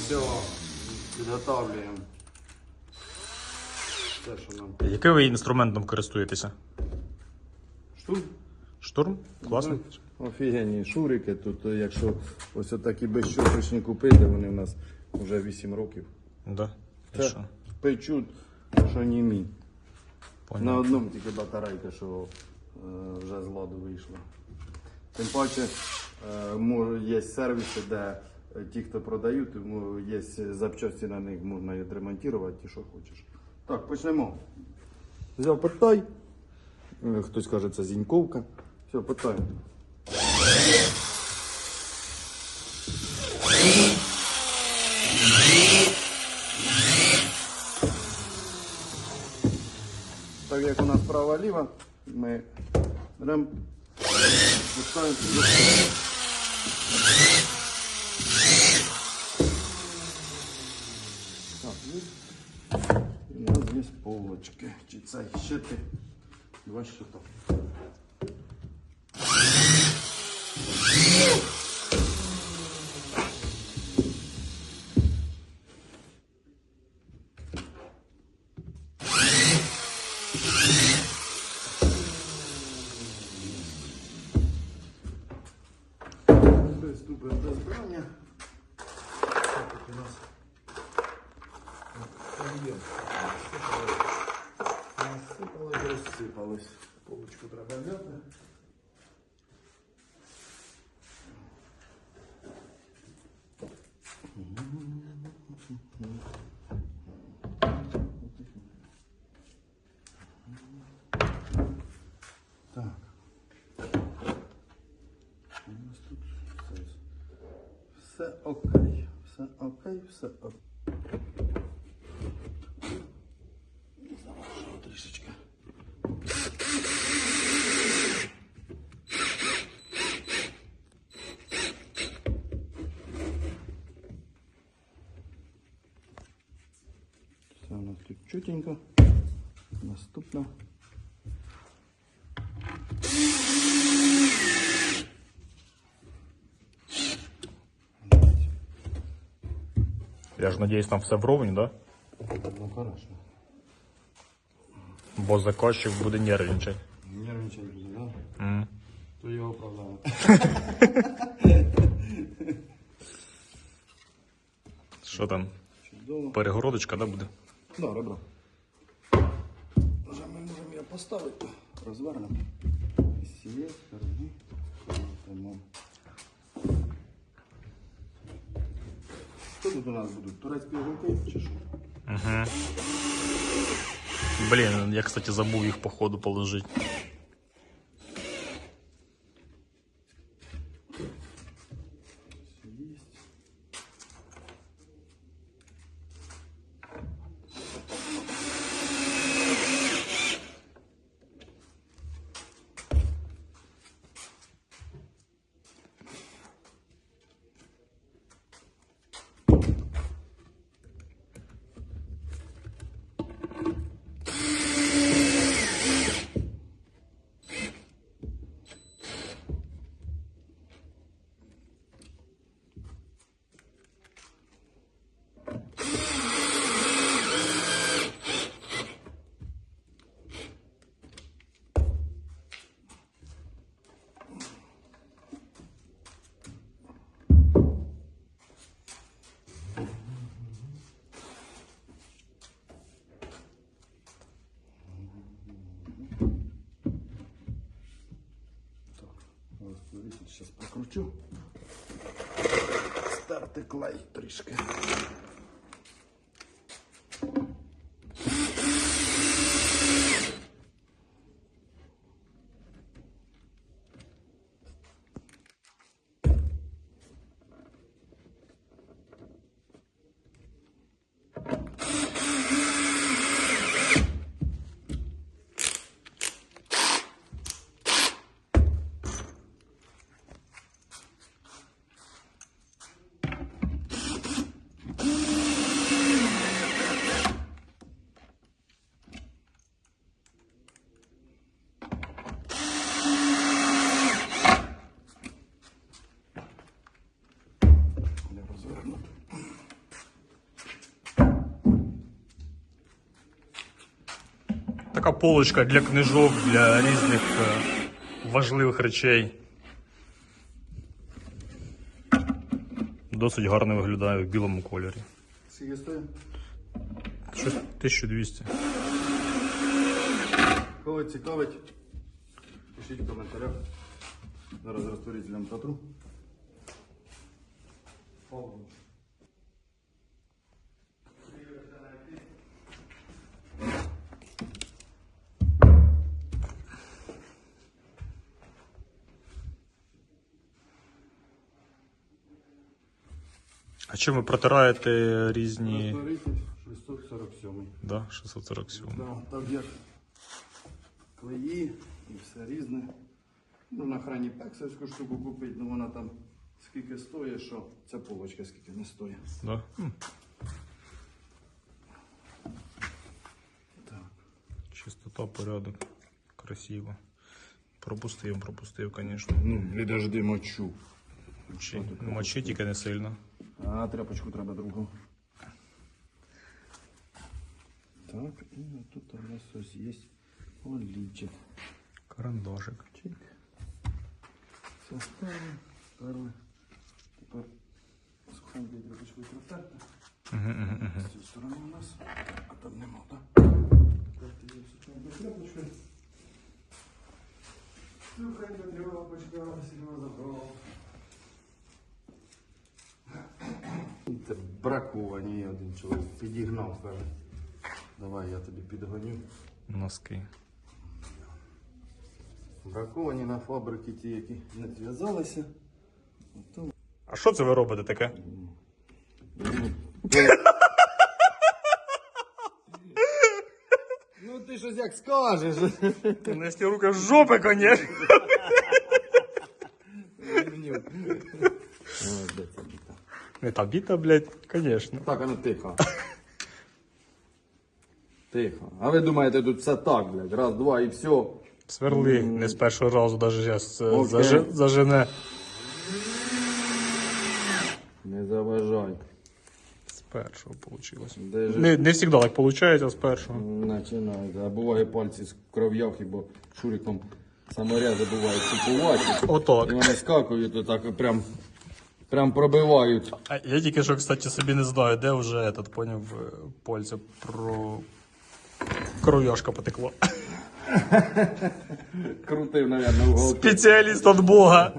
все, підготовлюємо. Те, що нам. Яким ви інструментом користуєтеся? Штурм? Штурм? Класно. Ну, Офігенні шурики. Тут, е, якщо ось такі безщоточні купити, вони в нас вже 8 років. Да. Це що? печуть, що німі. На одному тільки батарейка, що е, вже з ладу вийшла. Тим паче, е, може, є сервіси, де ті, хто продають, тому є запчасті на них, можна відремонтувати, ті, що хочеш. Так, почнемо. Взяв питай. Е, Хтось каже, це зіньковка. Все, питай. Так як у нас права-ліва, ми беремо, пускаємо сюди. Так, є. І у нас є полочки. Чи це щити? Два щита. Приступимо до збирання. Так, тут у нас є. Насипалось, розсипалось. Полочку треба взяти. Так. У нас тут все, все окей, все окей, все окей. Залишу трішечки. Все у нас тут чутенько. Наступно. Я ж надіюсь, там все вровень, да? Ну хорошо. Бо заказчик буде нервничати. Нервничать буде, да? М. То його проблема. Що там? Чудово. Перегородочка, да, буде? Да, ребро. Вже ми можемо його поставити. Розвернемо. З цієї сторони. Що тут у нас будуть? Турецькі гулки чи що? Блін, я, кстати, забув їх походу, положить. Все є. Так, ось дивіться, зараз прокручу. Старти клей трішки. Така полочка для книжок, для різних е, важливих речей. Досить гарно виглядає в білому кольорі. Скільки стоїть? Щось 1200. Кого цікавить, пишіть в коментарях. Зараз розтворителем потру. А чим ви протираєте різні. Розтворитель 647. Да, 647. Да, так як клеї і все різне. Ну, на храні пексельську штуку купити, ну вона там скільки стоїть, що ця полочка скільки не стоїть. Да? Так. Чистота, порядок. Красиво. Пропустив, пропустив, звісно. Ну, підожди мочу. Чи мочи тільки не сильно. А тряпочку треба другу. Так, і тут у нас ось є олівчик. Карандашик. Чик. Все ставимо. Перли. Тепер сухенькою тряпочкою протерти. З цієї сторони у нас. А там нема, так? Терти її сухенькою тряпочкою. Сухенька тряпочка, сильно забрав. Це браковані один чоловік. Підігнав, каже. Давай я тобі підгоню. Носки. Браковані на фабрики ті, які не зв'язалися. А що це ви робите таке? Ну ти щось як скажеш. Нести рука з жопи, конечно. Не та біта, блядь, конечно. Так, а ну тихо. Тихо. А ви думаєте, тут все так, блядь, раз, два і все. Сверли не з першого разу, навіть зараз Окей. зажене. Не заважай. З першого вийшло. Де ж Не, не завжди так виходить, а з першого. починається. А буває пальці з кров'яхи, бо шуриком саморяди бувають купувати. І Отак. вони скакують, то так прям, прям пробивають. А я тільки що, кстати, собі не знаю, де вже этот, поняв, е, пальця про кров'яшка потекла. Крутив, мабуть, в. Спеціаліст від Бога.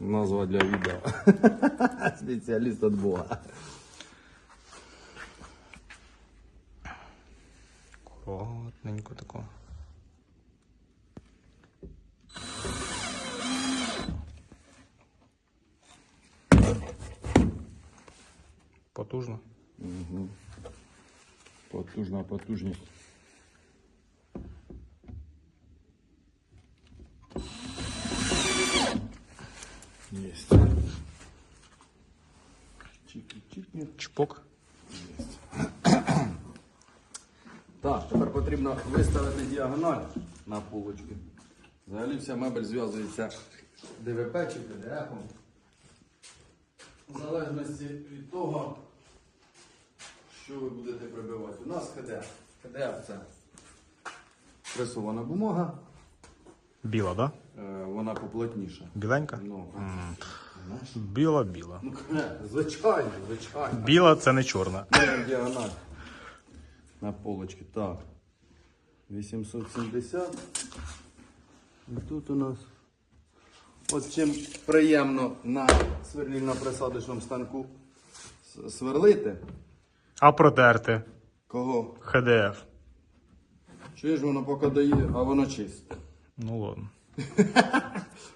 Назва для відео. Спеціаліст від Бога. Аккуратненько тако. Потужно. Потужна потужність. Єсть. Чики-чики. Чпок. Так, тепер потрібно виставити діагональ на полочки. Взагалі вся мебель зв'язується ДВП чи ПДФ. В залежності від того, що ви будете прибивати. У нас ХДФ. ХДФ це пресована бумага, Біла, да? е, вона поплотніша. Біленька? Ну, знаєш? Біла, біла. Ну, звичайно, звичайно. Біла це не чорна. Діагональ на полочки. Так. 870. І тут у нас. От чим приємно на сверлільно-присадочному станку сверлити. А протерти. Кого? ХДФ. Чуєш, воно поки доїде, а воно чисте. Ну ладно.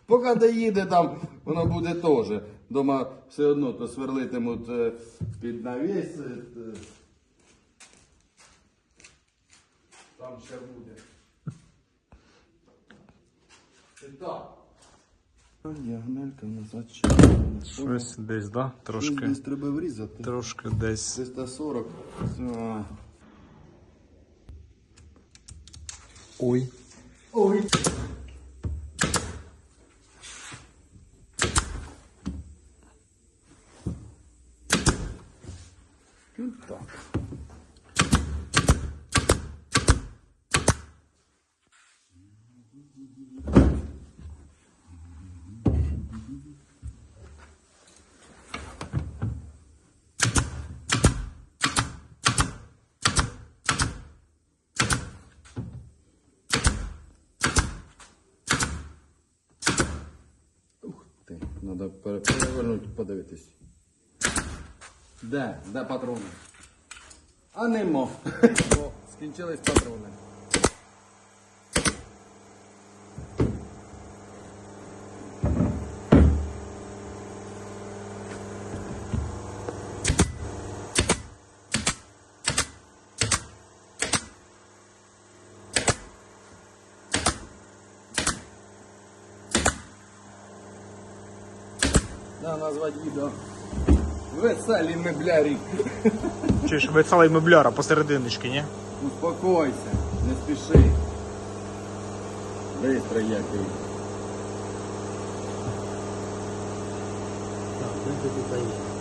Поки доїде там, воно буде теж. Дома все одно то сверлитимуть е, під навіс. е. Там ще буде. І так. Діагональка назад ще. Щось десь, да? Трошки. Десь треба врізати. Трошки десь. 340. Все. Ой. Ой. Так. Треба перевернути, подивитись. Де? Де патрони? А нема. Бо скінчились патрони. Треба назвати відео. Веселі меблярі. Чи ж веселий мебляра посерединочки, ні? Успокойся, не спіши. Быстро який. Так, ти тут є?